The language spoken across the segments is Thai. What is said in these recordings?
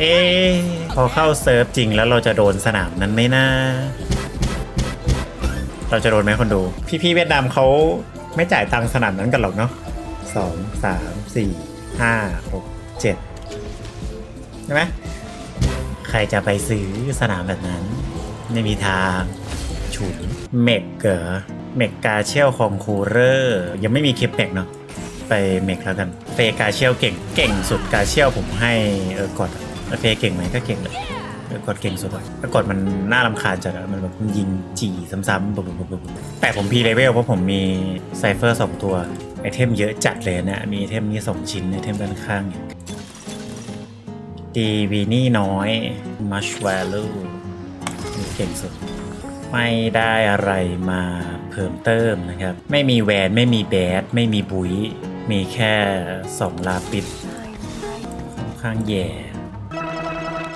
เอ๊พอเข้าเซิร์ฟจริงแล้วเราจะโดนสนามนั้นไหมนะเราจะโดนไหมคนดู พี่ๆเวียดนามเขาไม่จ่ายตังสนามนั้นกันหรอกเนาะสองสามสี่ห้าหกเจ็ดใช่ไหมใครจะไปซื้อสนามแบบนั้น ไม่มีทางฉุนเมกเกอร์เมกกาเชลคอมคูเรอร์ ยังไม่มีคลิปเมกเนาะไปเมกแล้วกัน เฟกาเชียวเก่งเก่งสุดกาเชียวผมให้เออกด อเฟเก่งไหมก็เก่งเลยกดเก่งสุดอะถ้ากดมันน่ารำคาญจัดอะมันแบบมันยิงจี่ซ้ำๆบุบบุบแต่ผมพีเลเวลเพราะผมมีไซเฟอร์สองตัว ไอเทมเยอะจัดเลยนะ มีไอเทมนี้สองชิ้นไอเทมด้านข้างดีวีนี่น้อยมัชแวลูเก่งสุด ไม่ได้อะไรมาเพิ่มเติมนะครับ ไม่มีแวนไม่มีแบดไม่มีบุย มีแค่สองลาปิดค่อนข้างแย่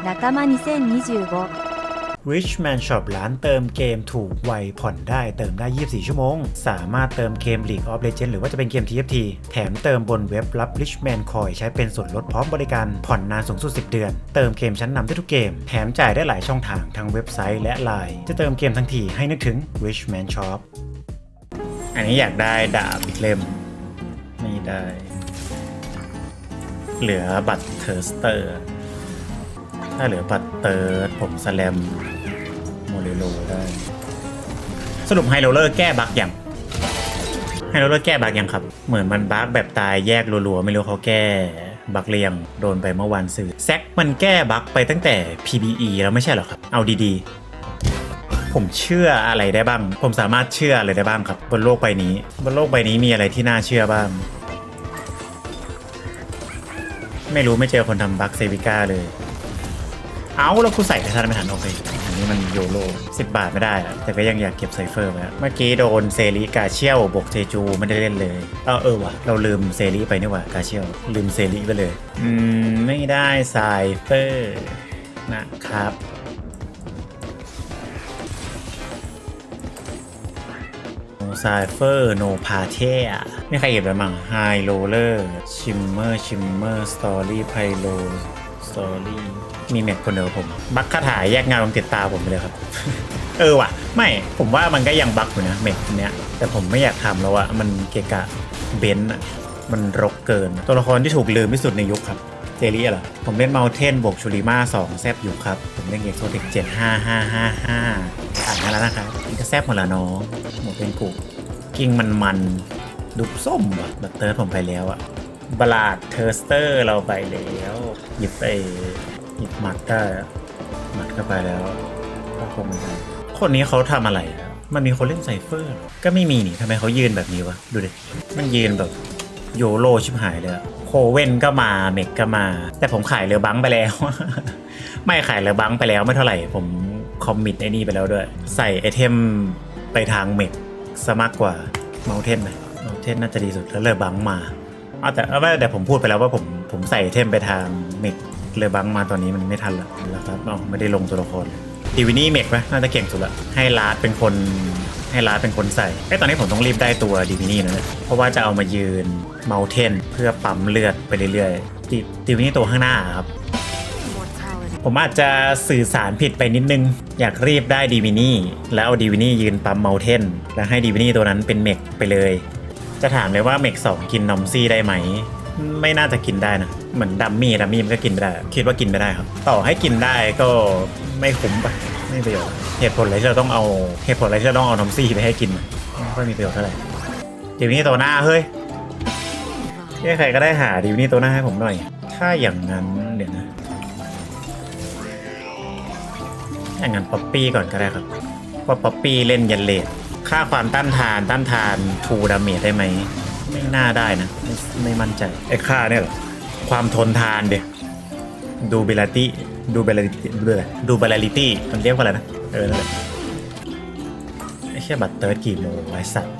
仲間2025 Richman Shop ร้านเติมเกมถูกไวผ่อนได้เติมได้ 24 ชั่วโมง สามารถเติมเกม League of Legends หรือว่าจะเป็นเกม TFT แถมเติมบนเว็บรับ Richman Coin ใช้เป็นส่วนลดพร้อมบริการ ผ่อนนานสูงสุด 10 เดือน เติมเกมชั้นนำได้ทุกเกม แถมจ่ายได้หลายช่องทางทั้งเว็บไซต์และ Line จะเติมเกมทั้งทีให้นึกถึง Richman Shop อันนี้อยากได้ดาบอีกเล่มไม่ได้ เหลือบัตรเทอร์สเตอร์ ถ้าเหลือบัตรเติร์ดผมสแลมโมเดโลได้ สรุปไฮโรเลอร์แก้บั๊กยังไฮโรเลอร์แก้บั๊กยังครับ เหมือนมันบั๊กแบบตายแยกรัวๆ ไม่รู้เขาแก้บักเรียงโดนไปเมื่อวานสื่อแซกมันแก้บักไปตั้งแต่ PBE แล้วไม่ใช่หรอครับ เอาดีๆ ผมเชื่ออะไรได้บ้าง ผมสามารถเชื่ออะไรได้บ้างครับ บนโลกใบนี้ บนโลกใบนี้มีอะไรที่น่าเชื่อบ้าง ไม่รู้ไม่เจอคนทำบั๊กเซวิก้าเลย เอาแล้วกูใส่ทันไม่ทันโอเคอันนี้มันโยโล10บาทไม่ได้อะแต่ก็ยังอยากเก็บไซเฟอร์ไว้เมื่อกี้โดนเซรีกาเชียวบกเทจูไม่ได้เล่นเลยเออเออว่ะเราลืมเซรีไปนี่ว่ากาเชียวลืมเซรีไปเลย อืม ไม่ได้ไซเฟอร์นะครับไซเฟอร์โนพาเทียมีใครเห็นไหมมั่งไฮโรเลอร์ชิมเมอร์ชิมเมอร์สตอรี่ไพโลสตอรี่ มีเม็ดคนเดียวผม บักคาถาแยกงานลงติดตาผมไปเลยครับ เออว่ะ ไม่ผมว่ามันก็ยังบักอยู่นะเม็ดเนี้ย แต่ผมไม่อยากทำแล้วอะมันเกะกะเบนอะมันรกเกิน ตัวละครที่ถูกลืมที่สุดในยุคครับเจลี่เหรอ ผมเล่นเมาเทนบวกชูริมา2แซบอยู่ครับ ผมเล่นเอกโซติก7 5 5 5 5อ่านแล้วนะครับนี่ก็แซบหมดละน้องหมดเป็นกูกิ้งมันมันดุบส้มว่ะบัตเตอร์ผมไปแล้วอะบลาดเทอร์สเตอร์เราไปแล้ว หยิบไป หยิบหมัดได้อะหมัดก็ไปแล้วก็คงไม่ได้คนนี้เขาทำอะไรอะมันมีคนเล่นไซเฟอร์เหรอก็ไม่มีนี่ทำไมเขายืนแบบนี้วะ ดูดิ มันยืนแบบโยโลชิบหายเลยอะโคเว่นก็มาเมกก็มา แต่ผมขายเรือบังไปแล้ว ไม่ขายเรือบังไปแล้วไม่เท่าไหร่ ผมคอมมิตไอ้นี่ไปแล้วด้วย ใส่ไอเทมไปทางเมกซะมากกว่าเมาเทนไหมเมาเทนน่าจะดีสุดแล้วเรือบังมาเอาแต่เอาว่าแต่ผมพูดไปแล้วว่าผมผมใส่ไอเทมไปทางเมก เรือบังมาตอนนี้มันไม่ทันละแล้วครับอ๋อไม่ได้ลงตัวละครเลยดีวินี่เมกไหมน่าจะเก่งสุดละให้ลาดเป็นคนให้ลาดเป็นคนใส่ไอตอนนี้ผมต้องรีบได้ตัวดีวินี่นะเนี่ยเพราะว่าจะเอามายืนเมาเทนเพื่อปั๊มเลือดไปเรื่อยๆดีดีวินี่ตัวข้างหน้าครับ ผมอาจจะสื่อสารผิดไปนิดนึง อยากรีบได้ดีวินี่แล้วเอาดีวินี่ยืนปั๊มเมลเทนแล้วให้ดีวินี่ตัวนั้นเป็นเมกไปเลย จะถามเลยว่าเมก2กินนอมซี่ได้ไหม ไม่น่าจะกินได้นะ เหมือนดัมมี่ดัมมี่มันก็กินไม่ได้ คิดว่ากินไม่ได้ครับ ต่อให้กินได้ก็ไม่คุ้มไปไม่มีประโยชน์เหตุผลอะไรที่เราต้องเอาเหตุผลอะไรที่เราต้องเอานอมซี่ไปให้กินไม่ค่อยมีประโยชน์เท่าไหร่ดีวินี่ตัวหน้าเฮ้ยใครก็ได้หาดีวินี่ตัวหน้าให้ผมหน่อย ถ้าอย่างนั้นเดี๋ยวนะอย่างนั้นป๊อปปี้ก่อนก็ได้ครับว่าป๊อปปี้เล่นยันเลดค่าความต้านทานต้านทานทูดาเมจได้ไหมไม่น่าได้นะ ไม่ไม่มั่นใจไอ้ค่าเนี่ยหรอ ความทนทานเดียดูเบลตี้ดูเบลลิตี้ดูอะไรดูเบลลิตี้มันเรียกว่าอะไรนะเออนั่นแหละไอ้แค่บัตรเติร์ดกี่โมงไว้สัตว์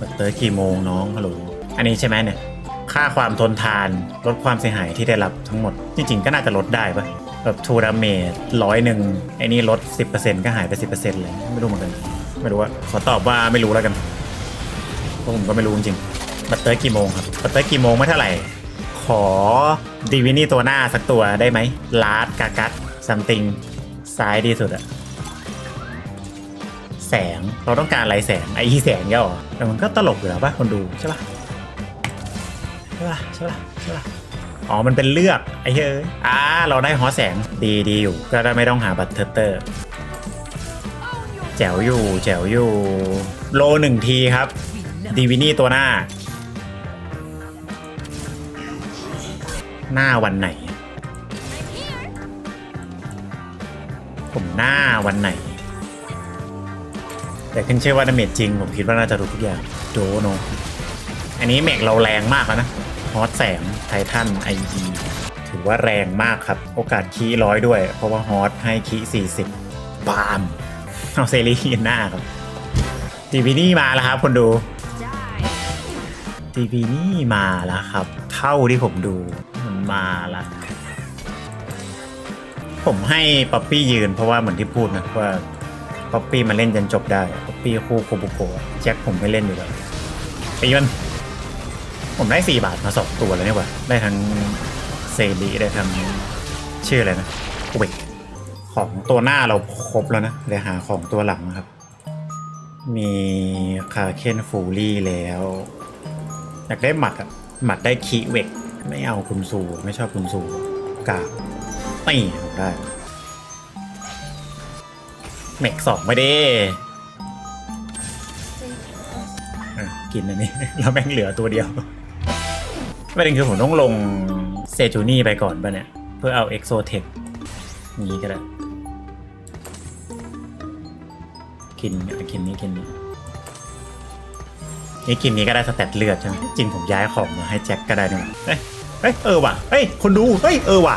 บัตรเติร์ดกี่โมงน้องฮัลโหลอันนี้ใช่ไหมเนี่ยค่าความทนทานลดความเสียหายที่ได้รับทั้งหมด จริงๆก็น่าจะลดได้ปะแบบทูดาเมจร้อยหนึ่งไอ้นี่ลด 10%ก็หายไป 10%เลย ไม่รู้เหมือนกัน ไม่รู้ว่าขอตอบว่าไม่รู้แล้วกันเพราะผมก็ไม่รู้จริงบัตเตอร์กี่โมงครับบัตเตอร์กี่โมงไม่เท่าไหร่ ขอดีวินี่ตัวหน้าสักตัวได้ไหมลาดกากัดซัมติงซ้ายดีสุดอะแสงเราต้องการอะไรแสงไอ้แสงเงี้ยหรอแต่มันก็ตลกอยู่แล้วป่ะคนดูใช่ป่ะใช่ป่ะใช่ป่ะใช่ป่ะอ๋อมันเป็นเลือกไอ้เฮ้ยอ่าเราได้หอแสงดีดีอยู่ ก็ได้ไม่ต้องหาบัตเทอร์เตอร์แจ๋วอยู่แจ๋วอยู่ โลหนึ่งทีครับดีวินี่ตัวหน้า หน้าวันไหน ผมหน้าวันไหน แต่ขึ้นเชื่อว่าดาเมจจริง ผมคิดว่าน่าจะรู้ทุกอย่างโดโน อันนี้เมกเราแรงมากแล้วนะฮอตแสงไททันไอดีถือว่าแรงมากครับ โอกาสคีร้อยด้วย เพราะว่าฮอตให้คี40 บามเอาเซรีนหน้าครับทีวีนี่มาแล้วครับคนดูทีวีนี่มาแล้วครับ เท่าที่ผมดู มาละผมให้ป๊อปปี้ยืนเพราะว่าเหมือนที่พูดนะว่าป๊อปปี้มาเล่นจนจบได้ป๊อปปี้คู่โคบุโกะแจ็คผมไม่เล่นอยู่แล้วไอ้มันผมได้สี่บาทมาสองตัวแล้วเนี่ยว่ะได้ทั้งเซรีได้ทั้งชื่ออะไรนะเวกของตัวหน้าเราครบแล้วนะเดี๋ยวหาของตัวหลังนะครับ มีคาเคนฟูลี่แล้ว อยากได้หมัดอะหมัดได้คีเวก ไม่เอาคุณสูไม่ชอบคุณสูกาบนี่ผมได้เมกสองไม่ได้กินอันนี้ แล้วแม่งเหลือตัวเดียวประเด็นคือผมต้องลงเซจูนี่ไปก่อนป่ะเนี่ย เพื่อเอาเอ็กโซเทคนี้ก็ได้ กินอะกินนี้กินนี้นี่กินนี้ก็ได้สแตทเลือดใช่ไหมจริงผมย้ายของมาให้แจ็คก็ได้นี่เอ้ย เอ้ยเออว่ะเฮ้ยคนดูเฮ้ยเออว่ะ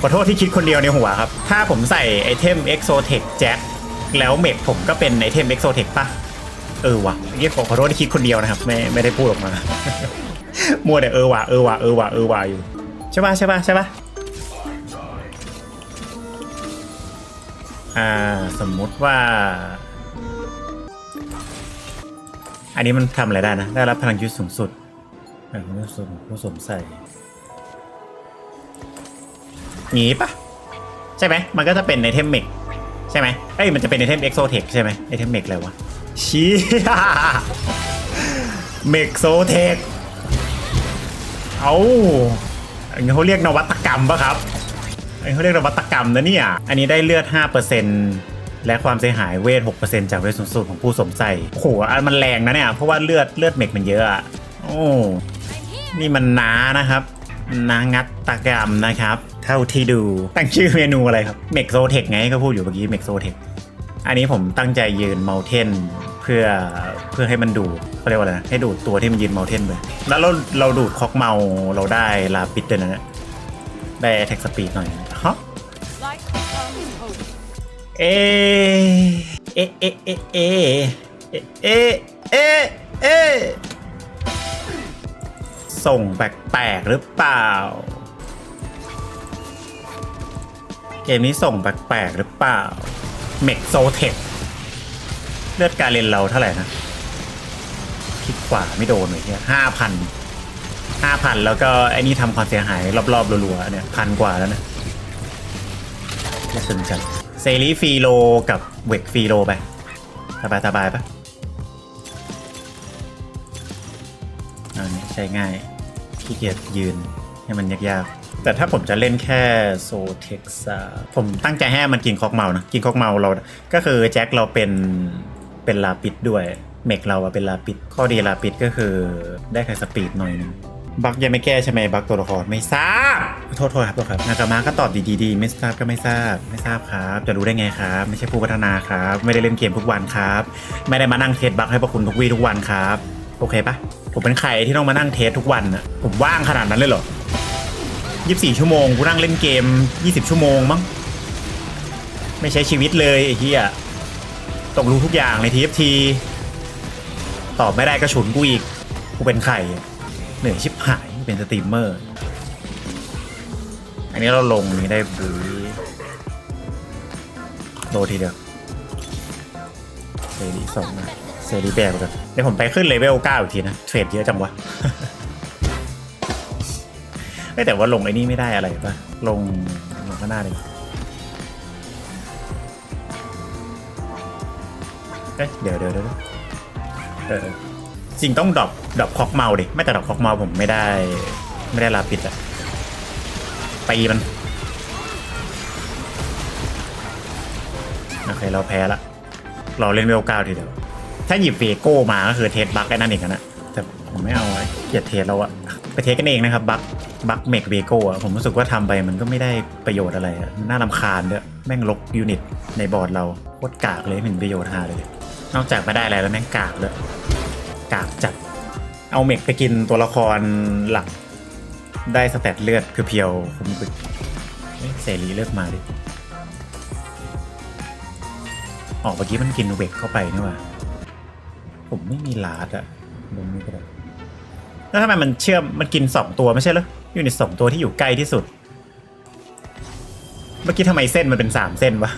ขอโทษที่คิดคนเดียวในหัวครับ ถ้าผมใส่ไอเทม Exotech แจ็คแล้วเมกผมก็เป็นไอเทม Exotech ป่ะเออว่ะนี่ผมขอโทษที่คิดคนเดียวนะครับ ไม่ไม่ได้พูดออกมา มัวแต่เออว่ะเออว่ะเออว่ะเออว่ะอยู่ใช่ป่ะใช่ป่ะใช่ป่ะอ่าสมมุติว่า อันนี้มันทำอะไรได้นะ ได้รับพลังชีวิตสูงสุดพลังชีวิตสูงสุดของผู้สวมใส่งี้ปะใช่ไหมมันก็จะเป็นไอเทมเมกใช่ไหมเอ้ยมันจะเป็นไอเทมเอ็กโซเทคใช่ไหมไอเทมเมกอะไรวะเชี้เมกโซเทคเอาอันนี้เขาเรียกนวัตกรรมปะครับอันนี้เขาเรียกนวัตกรรมนะเนี่ย อันนี้ได้เลือด 5% และความเสียหายเวท 6%จากเวทสูงสุดของผู้สวมใส่โอ้โหอันมันแรงนะเนี่ย เพราะว่าเลือดเลือดเมกมันเยอะอะโอ้นี่มันน้านะครับนางัดตกรรมนะครับ เท่าที่ดูตั้งชื่อเมนูอะไรครับเมกโซเทคไงก็พูดอยู่เมื่อกี้เมกโซเทคอันนี้ผมตั้งใจยืนเมลเทนเพื่อเพื่อให้มันดูดเขาเรียกว่าอะไรนะให้ดูดตัวที่มันยืนเมลเทนไปแล้วเราเราดูดคอกเมาเราได้ลาปิดด้วยนะเนี่ยได้แท็กสปีดหน่อยฮะ เอเอเอเอเอเอเอเอส่งแปลกๆหรือเปล่า เกมนี้ส่งแปลกๆหรือเปล่า เมกโซเทคเลือดการเรียนเราเท่าไหร่นะคลิกขวาไม่โดนเลยเนี่ยห้าพันห้าพันแล้วก็ไอ้นี่ทำความเสียหายรอบๆรัวๆเนี่ยพันกว่าแล้วนะน่าสนใจ เซรีฟีโลกับเวกฟีโลไปสบายสบายปะอันนี้ใช้ง่ายขี้เกียจยืนให้มันยากๆ แต่ถ้าผมจะเล่นแค่โซเท็กซ่าผมตั้งใจให้มันกินคอกเมานะกินคอกเมาเรา ก็คือแจ็คเราเป็นเป็นลาปิดด้วย เมกเราอะเป็นลาปิด ข้อดีลาปิดก็คือได้แค่สปีดหน่อยนึง บักยังไม่แก้ใช่ไหมบักตัวละครไม่ทราบโทษโทษครับโทษครับนากามาก็ตอบดีๆไม่ทราบก็ไม่ทราบไม่ทราบครับ จะรู้ได้ไงครับ ไม่ใช่ผู้พัฒนาครับ ไม่ได้เล่นเกมทุกวันครับ ไม่ได้มานั่งเทสบักให้พวกคุณทุกวี่ทุกวันครับ โอเคปะผมเป็นใครที่ต้องมานั่งเทสทุกวันอะผมว่างขนาดนั้นเลยเหรอ24 ชั่วโมงกูนั่งเล่นเกม 20 ชั่วโมงมั้งไม่ใช้ชีวิตเลยไอ้เหี้ยต้องรู้ทุกอย่างใน TFT ตอบไม่ได้ก็ฉุนกูอีกกูเป็นใครอะเหนื่อยชิบหาย เป็นสตรีมเมอร์ อันนี้เราลงนี้ได้บุยโดทีเดียวเซรีสองนะเซรีแบกก่อนเดี๋ยวผมไปขึ้นเลเวล9อีกทีนะ เทรดเยอะจังวะเอ้ยแต่ว่าลงไอ้นี่ไม่ได้อะไรปะลงลงข้างหน้าเลยเอ้ยเดี๋ยวเดี๋ยวเดี๋ยวเออ จริงต้องดรอปดรอปคอกเมาดิ ไม่แต่ดรอปคอกเมาผมไม่ได้ ไม่ได้ลาปิดอะตีมัน โอเค เราแพ้ละ เราเล่นเวลเก้าทีเดียว ถ้าหยิบเวโก้มาก็คือเทสบัคไอ้นั่นเองอะนะแต่ผมไม่เอาไอ้เกียดเทสเราอะไปเทสกันเองนะครับ บัคบัคเมกเวโก้อะผมรู้สึกว่าทำไปมันก็ไม่ได้ประโยชน์อะไรอะน่ารำคาญด้วยแม่งลกยูนิตในบอร์ดเราโคตรกากเลยไม่เห็นประโยชน์หาเลย นอกจากไม่ได้อะไรแล้วแม่งกากเลย กากจัด เอาเมกไปกินตัวละครหลัก ได้สแตทเลือดคือเพียวผมปึกเอ๊ะเสรีเลือกมาดิออกเมื่อกี้มันกินเวกเข้าไปนี่ว่าผมไม่มีลาดอะลงนี้ก็ได้แล้วทำไมมันเชื่อมมันกินสองตัวไม่ใช่เหรออยู่ในสองตัวที่อยู่ใกล้ที่สุด เมื่อกี้ทำไมเส้นมันเป็นสามเส้นวะ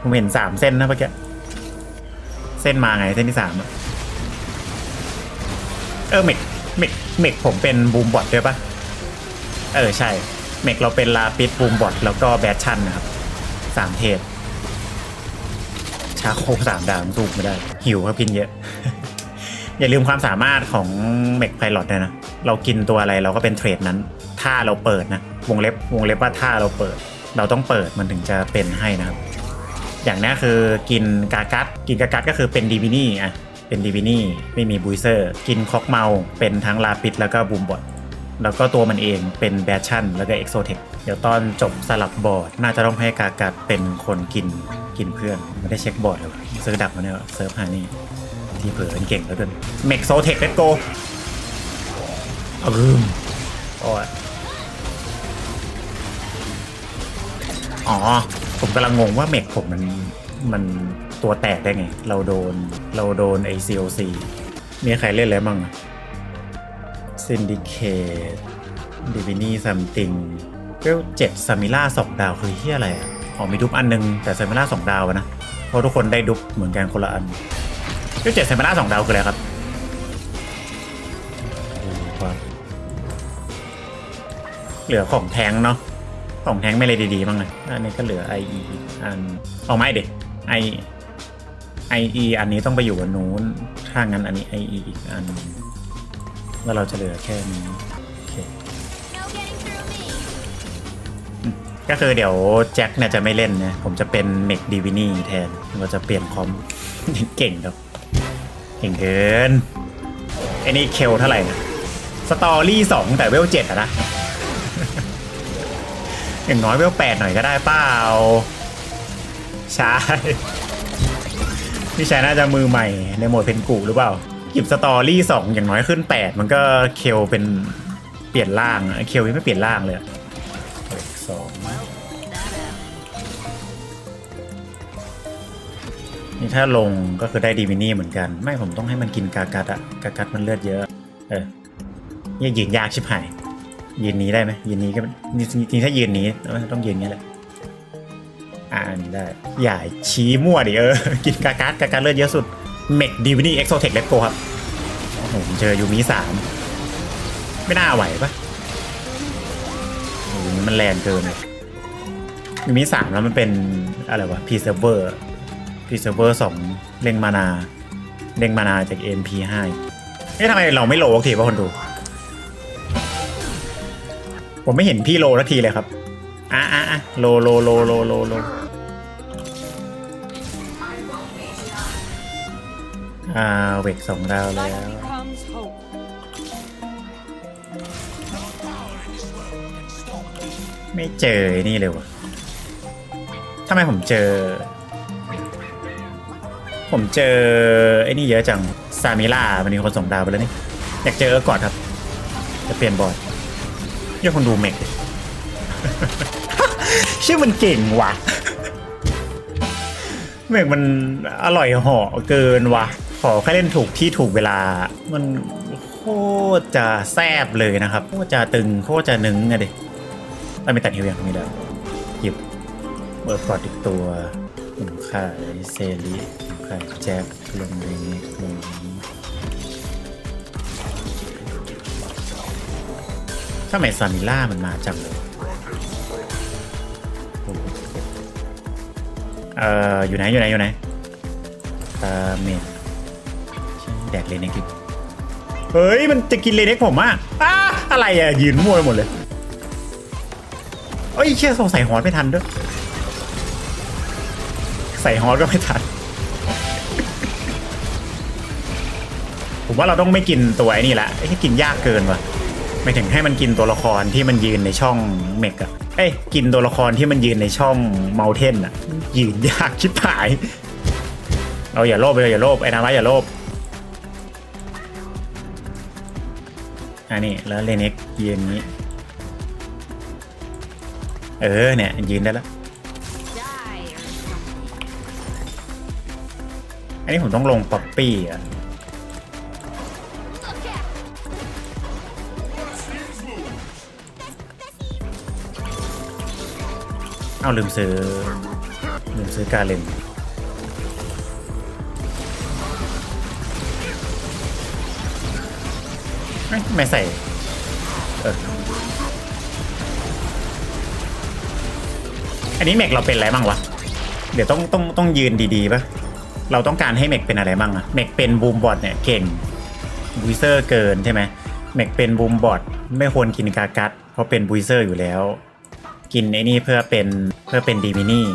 ผมเห็นสามเส้นนะเมื่อกี้เส้นมาไงเส้นที่สามอะ เออเมกเมกเมกผมเป็นบูมบอทด้วยปะเออใช่ เมกเราเป็นลาปิดบูมบอทแล้วก็แบทชันนะครับสามเทศชาโคสามดาวสู้ไม่ได้ หิวครับกินเยอะ อย่าลืมความสามารถของเมกไพลอตด้วยนะเรากินตัวอะไรเราก็เป็นเทรดนั้น ถ้าเราเปิดนะ วงเล็บวงเล็บว่าถ้าเราเปิด เราต้องเปิดมันถึงจะเป็นให้นะครับ อย่างนี้คือกินกากัดกินกากัดก็คือเป็นดีวินี่อะ เป็นดีวินี่ไม่มีบูเซอร์ กินคอกเมา เป็นทั้งลาปิดแล้วก็บูมบอดแล้วก็ตัวมันเองเป็นแบชชั่นแล้วก็เอ็กโซเทคเดี๋ยวตอนจบสลับบอร์ด น่าจะต้องให้กากัดเป็นคนกินกินเพื่อน ไม่ได้เช็คบอร์ดเลยวะซื้อดักมาเนี่ยเซิร์ฟหานี่ ที่เผลอเป็นเก่งแล้วกันเมกโซเทคเลตโกอืมโอ้ยอ๋อ ผมกำลังงงว่าเมกผมมันมัน ตัวแตกได้ไง เราโดนเราโดนไอ COC มีใครเล่นแล้วมั่งซินดิเคตดิวินี่ซัมติงเวลเจ็ดซามิล่าสองดาวคือเฮียอะไรอะอ๋อมีดุปอันนึง แต่ซามิล่าสองดาวนะ เพราะทุกคนได้ดุปเหมือนกันคนละอันเวลเจ็ดซามิล่าสองดาวคืออะไรครับเหลือของแทงเนาะของแทงไม่เลยดีๆบ้างเลยอันนี้ก็เหลือ IE อีกอันเอาไม่เด็ก I IE อันนี้ต้องไปอยู่อันนู้น ถ้างั้นอันนี้ IE อีกอัน แล้วเราจะเหลือแค่นี้โอเคก็คือเดี๋ยวแจ็คเนี่ยจะไม่เล่นนะผมจะเป็นเมกดีวินี่แทนเราจะเปลี่ยนคอมเก่งครับ เก่งเกินไอ้นี่เคลเท่าไหร่นะสตอรี่สองแต่เวลเจ็ดอะนะอย่างน้อยเวลแปดหน่อยก็ได้เปล่าใช่ พี่ชายน่าจะมือใหม่ในโหมดเพนกูหรือเปล่าหยิบสตอรี่สองอย่างน้อยขึ้นแปดมันก็เคลเป็นเปลี่ยนร่างอะเคลยังไม่เปลี่ยนร่างเลยสองนี่ถ้าลงก็คือได้ดีมินี่เหมือนกัน ไม่ผมต้องให้มันกินกากัดอะกากัดมันเลือดเยอะ เออเนี่ยยืนยากชิบหายยืนนี้ได้ไหมยืนนี้ก็จริงถ้ายืนนี้ต้องยืนนี้แหละ อ่านได้ อย่าชี้มั่วดิเออ กินกาการ์ดกาการ์ดเลือดเยอะสุด เมกดีวินี่เอ็กโซเทคเลตโกครับโอ้โหผมเจอยูมิสามไม่น่าไหวปะโอ้ยูมิมันแรงเกินเลยยูมิสามแล้วมันเป็นอะไรวะพีเซเวอร์พีเซเวอร์สองเร่งมานาเร่งมานาจาก MP ห้าเอ๊ะทำไมเราไม่โลกทีวะคนดู ผมไม่เห็นพี่โลสักทีเลยครับ อะอะอะโลโลโลโลโลโลอ่าเวกสองดาวแล้ว ไม่เจอนี่เลยวะทำไมผมเจอ ผมเจอ ไอ้นี่เยอะจัง ซามิล่ามันมีคนส่งดาวไปแล้วนี่ อยากเจอเออร์กอดครับ จะเปลี่ยนบอร์ดเรียกคนดูเมก ชื่อมันเก่งว่ะเมกมันอร่อยหาะเกินว่ะ ขอแค่เล่นถูกที่ถูกเวลา มันโคตรจะแซบเลยนะครับ โคตรจะตึง โคตรจะนึงอะดิเราไม่ตัดฮิวอย่างนี้แล้วหยิบเบิร์ดพอร์ตอีกตัวผมขายเซริผมขายแจ็คลงในนี้ลงนี้ทำไมซามิล่ามันมาจังเลย เอ่ออยู่ไหนอยู่ไหนอยู่ไหนตาเมนแดกเลนเน็กดิเฮ้ยมันจะกินเลนเน็กผมอะอ้าอะไรอะยืนมั่วไปหมดเลยเอ้ยเชี่ยสงสัยหอนไม่ทันด้วยใส่ฮอตก็ไม่ทัน ผมว่าเราต้องไม่กินตัวไอ้นี่ละไอ้ที่กินยากเกินว่ะไม่ถึงให้มันกินตัวละครที่มันยืนในช่องเมกอะเอ้ยกินตัวละครที่มันยืนในช่องเมาเทนอะ ยืนยากชิบหาย เราอย่าโลภเลยอย่าโลภไอ้นาวะอย่าโลภอันนี้แล้วเลเน็กยืนนี้ เออเนี่ยยืนได้แล้ว อันนี้ผมต้องลงป๊อปปี้อะเอาลืมซื้อ ลืมซื้อกาเลนไม่ใส่ เออ อันนี้แม็กเราเป็นอะไรบ้างวะ เดี๋ยวต้องต้องต้องยืนดีๆปะเราต้องการให้เมกเป็นอะไรบ้างอะเมกเป็นบูมบอทเนี่ยเก่งบูเซอร์เกินใช่ไหมเมกเป็นบูมบอทไม่ควรกินกากัดเพราะเป็นบูเซอร์อยู่แล้ว กินไอ้นี่เพื่อเป็นเพื่อเป็นดีมินี่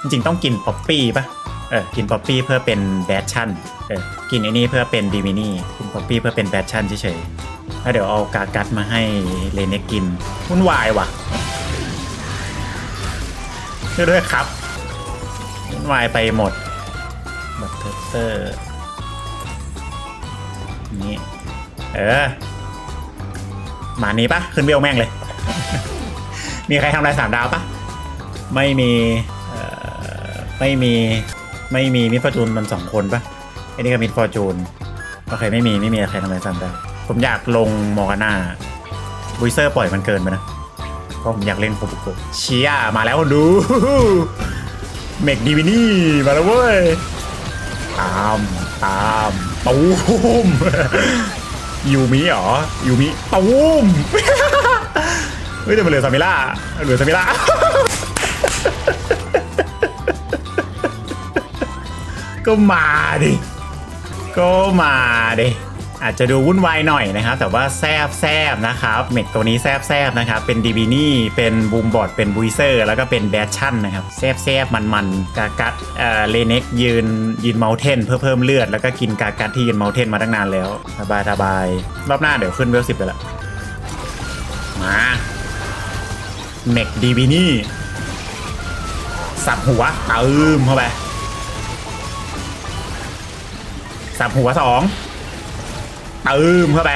จริงๆต้องกินป๊อปปี้ปะเออกินป๊อปปี้เพื่อเป็นแบชชั่นเออกินไอ้นี่เพื่อเป็นดีมินี่กินป๊อปปี้เพื่อเป็นแบชชั่นเฉยๆแล้วเดี๋ยวเอากากัดมาให้เลเนกกินวุ่นวายว่ะช่วยด้วยครับวุ่นวายไปหมดบัตเตอร์นี่เออมานี้ปะขึ้นเวลแม่งเลย มีใครทำอะไรสามดาวปะไม่มี ไม่มีไม่มีมิฟอร์จูนมันสองคนปะไอ้นี่ก็มิฟอร์จูนโอเคไม่มีไม่มีใครทำอะไรสามดาวผมอยากลงมอร์กาน่าบุยเซอร์ปล่อยมันเกินไปนะเพราะผมอยากเล่นโคบุโกะเชียมาแล้วดูเมกดีวินี่มาแล้วเว้ยตามตามตูมยูมิเหรอยูมิตูมเฮ้ยแต่มันเหลือซามิล่าเหลือซามิล่า ก็มาดิ ก็มาดิ อาจจะดูวุ่นวายหน่อยนะครับ แต่ว่าแซบแซบนะครับเมกตัวนี้แซบแซบนะครับ เป็นดีบินี่เป็นบูมบอร์ดเป็นบุยเซอร์แล้วก็เป็นแบชชั่นนะครับ แซบแซบมันมันกากัดเอ่อเลเน็กยืนยืนเมาเทนเพื่อเพิ่มเลือด แล้วก็กินกากัดที่ยืนเมาเทนมาตั้งนานแล้วสบายสบายรอบหน้าเดี๋ยวขึ้นเวลสิบไปละมาเมกดีบินี่สับหัวเติมเข้าไป สับหัวสองตืมเข้าไป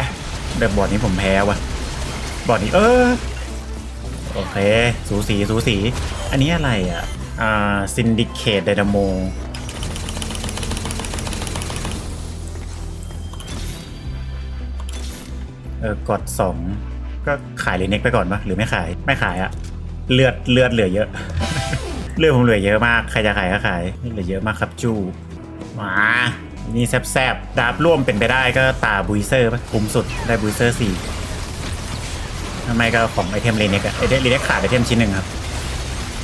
เดี๋ยวบอดนี้ผมแพ้ว่ะบอดนี้เออโอเค สูสีสูสี อันนี้อะไรอะ อ่าซินดิเคตไดนาโมเออกดสองก็ขายเลนเน็กไปก่อนปะหรือไม่ขายไม่ขายอะเลือดเลือดเหลือเยอะ เลือดผมเหลือเยอะมาก ใครจะขายก็ขายเหลือเยอะมากครับจูมา นี่แซบๆดาบร่วมเป็นไปได้ก็ตาบุยเซอร์ปะคุ้มสุดได้บุยเซอร์สี่ทำไมก็ของไอเทมเลนเน็กอะไอเทมเลนเน็กขาดไอเทมชิ้นหนึ่งครับ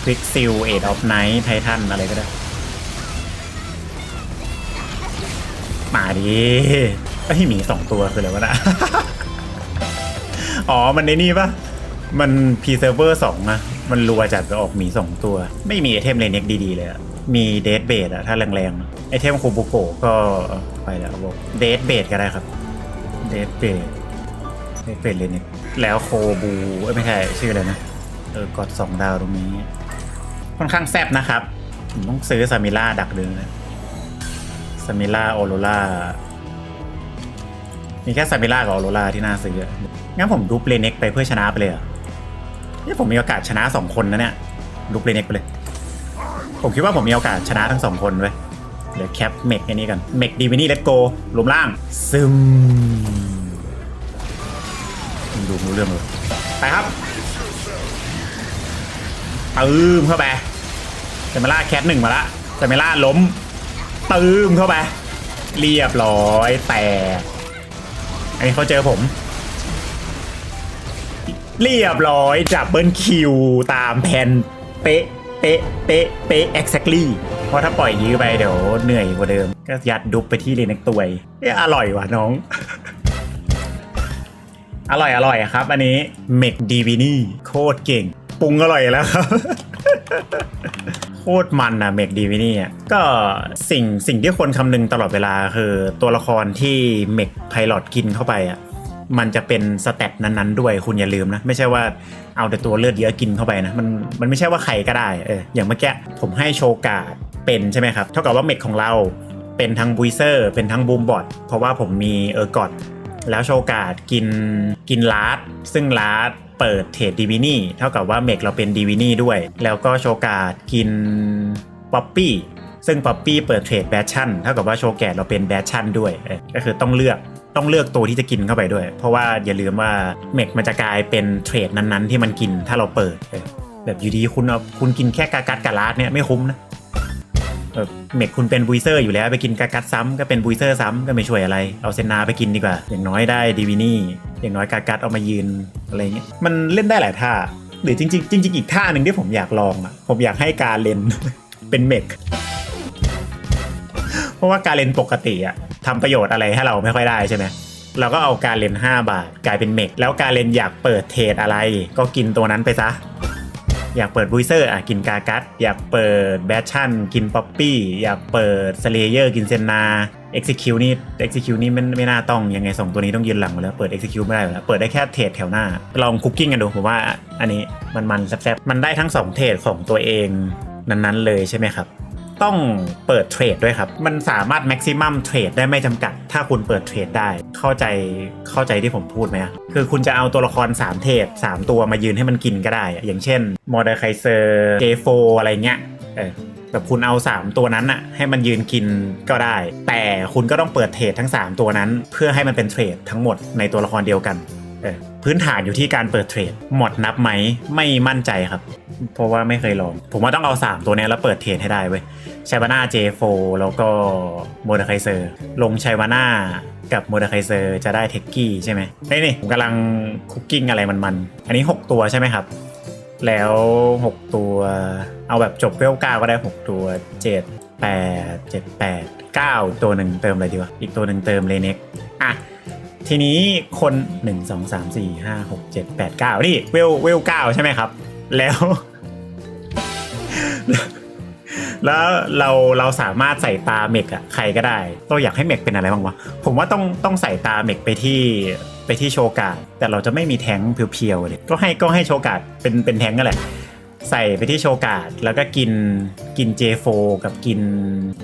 ควิกซิลเอ็ดออฟไนท์ไททันอะไรก็ได้ มาดิไอหมีสองตัวคืออะไรวะนะอ๋อ มันในนี่ปะมันพีเซิร์ฟเวอร์สองนะมันรัวจัดไปออกหมีสองตัว ไม่มีไอเทมเลนเน็กดีๆเลยอะมีเดทเบดอะถ้าแรงๆ ไอเทมคูบุโกะก็ไปแล้วบอกเดทเบดก็ได้ครับ เดทเบดเดทเบดเลนเน็กแล้วโคบูเอ้ยไม่ใช่ชื่ออะไรนะ เออกดสองดาวตรงนี้ ค่อนข้างแซบนะครับผมต้องซื้อซามิล่าดักเดินนะซามิล่าโอโรล่ามีแค่ซามิล่ากับออโรราที่น่าซื้องั้นผมดูปเลเน็กไปเพื่อชนะไปเลยเหรอะนี่ผมมีโอกาสชนะสองคนนะเนี่ยดูปเลเน็กไปเลย ผมคิดว่าผมมีโอกาสชนะทั้งสองคนเว้ย เดี๋ยวแคปเมกอันนี้กันเมกดีวินี่เลตโกรวมล่าง ซึมดูรู้เรื่องเลยไปครับปื้มเข้าไปเซมาล่าแคทหนึ่งมาละซาเมล่าล้มตืมเข้าไป เรียบร้อยแตกอันนี้เขาเจอผม เรียบร้อยจับเบิลคิวตามแผนเป๊ะ เป๊ะ เป๊ะ เป๊ะ exactly เพราะถ้าปล่อยยื้อไปเดี๋ยวเหนื่อยกว่าเดิม ก็ยัดดุบไปที่เลนักตัวยเอ้ยอร่อยว่ะน้อง อร่อยอร่อยครับ อันนี้เมกดีวินี่โคตรเก่งปรุงอร่อยแล้วครับโคตรมันอะเมกดีวินี่อะก็สิ่งสิ่งที่คนคำนึงตลอดเวลาคือตัวละครที่เมกไพลอตกินเข้าไปอะมันจะเป็นสเตตนั้นๆด้วยคุณอย่าลืมนะ ไม่ใช่ว่าเอาแต่ตัวเลือดเยอะกินเข้าไปนะ มันมันไม่ใช่ว่าใครก็ได้เอออย่างเมื่อกี้ผมให้โชกาด เป็นใช่ไหมครับ เท่ากับว่าเมกของเราเป็นทั้งบุยเซอร์เป็นทั้งบูมบอทเพราะว่าผมมีเออร์กอดแล้วโชกาดกินกินลาร์ดซึ่งลาร์ดเปิดเทรดดีวินี่เท่ากับว่าเมกเราเป็นดีวินี่ด้วย แล้วก็โชกาดกินป๊อปปี้ซึ่งป๊อปปี้เปิดเทรดแบชชั่นเท่ากับว่าโชแกดเราเป็นแบชชั่นด้วยก็คือต้องเลือกต้องเลือกตัวที่จะกินเข้าไปด้วย เพราะว่าอย่าลืมว่าเมกมันจะกลายเป็นเทรดนั้นๆ ที่มันกินถ้าเราเปิดแบบอยู่ดีคุณเอาคุณกินแค่กากัดกับลาดเนี่ยไม่คุ้มนะ เมกคุณเป็นบุยเซอร์อยู่แล้วไปกินกากัดซ้ำก็เป็นบุยเซอร์ซ้ำก็ไม่ช่วยอะไร เอาเซนนาไปกินดีกว่า อย่างน้อยได้ดีวินี่ อย่างน้อยกากัดเอามายืนอะไรเงี้ย มันเล่นได้หลายท่า หรือจริงๆจริงๆอีกท่าหนึ่งที่ผมอยากลองอะ ผมอยากให้การเลนเป็นเมกเพราะว่าการเลนปกติอะทำประโยชน์อะไรให้เราไม่ค่อยได้ใช่ไหมเราก็เอาการเลน5บาท กลายเป็นเมกแล้วการเลนอยากเปิดเทรดอะไร ก็กินตัวนั้นไปซะ อยากเปิดบูเซอร์อะกินกากัสอยากเปิดแบชชั่นกินป๊อปปี้อยากเปิดสเลเยอร์กินเซนนา Execute นี่ Execute นี่ไม่ไม่น่าต้องยังไงสองตัวนี้ต้องยืนหลังหมดแล้ว เปิด Execute ไม่ได้แล้ว เปิดได้แค่เทรดแถวหน้า ลองคุกกิ้งกันดูผมว่าอันนี้มันมันแซ่บๆมันได้ทั้ง 2 เทรดของตัวเองนั้นๆเลยใช่ไหมครับ ต้องเปิดเทรดด้วยครับ มันสามารถแม็กซิมัมเทรดได้ไม่จำกัด ถ้าคุณเปิดเทรดได้ เข้าใจเข้าใจที่ผมพูดไหมคือคุณจะเอาตัวละคร 3 เทรด3 ตัวมายืนให้มันกินก็ได้ อย่างเช่นมอร์เดอร์ไคเซอร์เจโฟอะไรเงี้ยเออแบบคุณเอา 3 ตัวนั้นอะให้มันยืนกินก็ได้ แต่คุณก็ต้องเปิดเทรดทั้ง 3 ตัวนั้น เพื่อให้มันเป็นเทรดทั้งหมดในตัวละครเดียวกันเออพื้นฐานอยู่ที่การเปิดเทรดหมดนับไหมไม่มั่นใจครับ เพราะว่าไม่เคยลอง ผมว่าต้องเอา 3 ตัวนี้แล้วเปิดเทรดให้ได้เว้ย ชัยวาน่าเจโฟแล้วก็โมเดอร์ไคเซอร์ ลงชัยวาน่ากับโมเดอร์ไคเซอร์จะได้เทคกี้ใช่ไหมนี่นี่ผมกำลังคุกกิ้งอะไรมันๆ อันนี้ 6 ตัวใช่ไหมครับ แล้ว 6 ตัว เอาแบบจบเวลเก้าก็ได้ 6 ตัว 7 8 7 8 9 ตัวหนึ่งเติมอะไรดีวะ อีกตัวหนึ่งเติมเลเน็กอะทีนี้คน 1 2 3 4 5 6 7 8 9 นี่เวลเวลเก้าใช่ไหมครับ แล้ว แล้วเราเราสามารถใส่ตาเมกอะใครก็ได้ เราอยากให้เมกเป็นอะไรบ้างวะ ผมว่าต้องต้องใส่ตาเมกไปที่ไปที่โชกาดแต่เราจะไม่มีแท้งเพียวๆเลยก็ให้ก็ให้โชกาดเป็นเป็นแท้งก็แหละใส่ไปที่โชกาดแล้วก็กินกินเจโฟกับกิน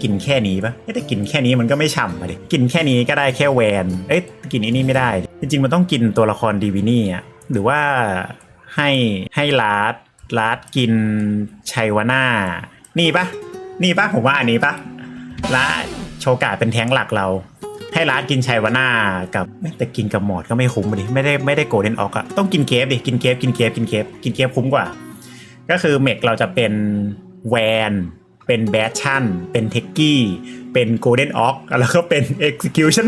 กินแค่นี้ปะแต่กินแค่นี้มันก็ไม่ฉ่ำอะดิกินแค่นี้ก็ได้แค่แวนเอ๊ะกินอันนี้ไม่ได้ จริงๆมันต้องกินตัวละครดีวินี่อะหรือว่าให้ให้ลาดลาดกินชัยวาน่า นี่ปะนี่ปะผมว่าอันนี้ปะและโชกาเป็นแท้งหลักเรา ให้ร้านกินชัยวาน่ากับแต่กินกับหมอดก็ไม่คุ้มดิไม่ได้ไม่ได้โกลเด้นออกอะต้องกินเกฟดิกินเกฟกินเกฟกินเกฟกินเกฟคุ้มกว่า ก็คือเมกเราจะเป็นแวนเป็นแบชชั่น เป็นเทกกี้ เป็นโกลเด้นออกแล้วก็เป็นเอ็กซิคิวชัน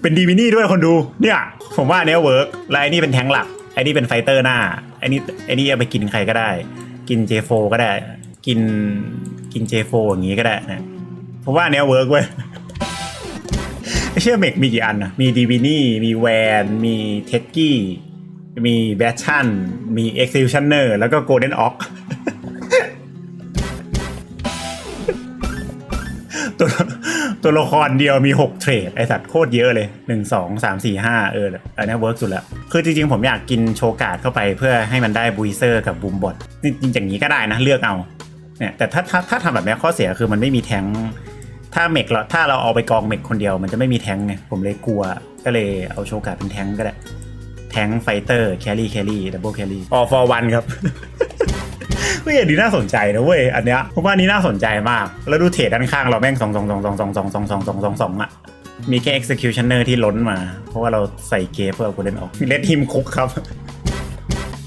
เป็นดีวินี่ด้วยคนดู เนี่ย ผมว่าเนี้ยเวิร์กแล้วไอ้นี่เป็นแทงหลัก ไอ้นี่เป็นไฟเตอร์หน้าไอ้นี่ไอ้นี่เอาไปกินใครก็ได้ กินเจโฟก็ได้ กินกินเจโฟอย่างงี้ก็ได้นะผมว่าอันเนี้ยเวิร์กเว้ยไอเชื่อเมกมีกี่อันนะมีดีวินี่มีแวนมีเทกกี้มีแบชชั่นมีเอ็กซิลชันเนอร์แล้วก็โกลเด้นออกตัว ตัวละครเดียวมี 6 เทรดไอสัตว์โคตรเยอะเลย 1 2 3 4 5 เอออันนี้เวิร์กสุดแล้ว คือจริงๆ ผมอยากกินโชกาดเข้าไปเพื่อให้มันได้บุยเซอร์กับบูมบอทจริงๆอย่างนี้ก็ได้นะเลือกเอาเนี่ยแต่ถ้าถ้าถ้าทำแบบนี้ข้อเสียคือมันไม่มีแทงถ้าเมกเราถ้าเราเอาไปกองเมกคนเดียวมันจะไม่มีแทงไงผมเลยกลัว ก็เลยเอาโชกาดเป็นแทงก็ได้แทงไฟเตอร์แครี่แครี่ดับเบิลแครี่ออฟอร์วันครับ ฮ้ยอันนี้น่าสนใจนะเว้ยอันเนี้ยผมว่านี้น่าสนใจมาก แล้วดูเทรดด้านข้างเราแม่งสองสองสองสองสองสองสองสองสองสองสองอะมีแค่ executioner ที่ล้นมา เพราะว่าเราใส่เกฟเพื่อเอากูเล่นออกเลดทีมคุกครับ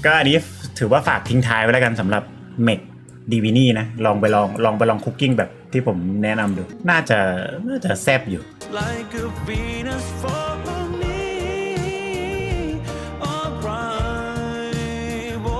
ก็อันนี้ถือว่าฝากทิ้งท้ายไว้แล้วกันสำหรับเมกดีวินี่นะ ลองไปลองลองไปลองคุกกิ้งแบบที่ผมแนะนำดู น่าจะน่าจะแซบอยู่ like a Venus for a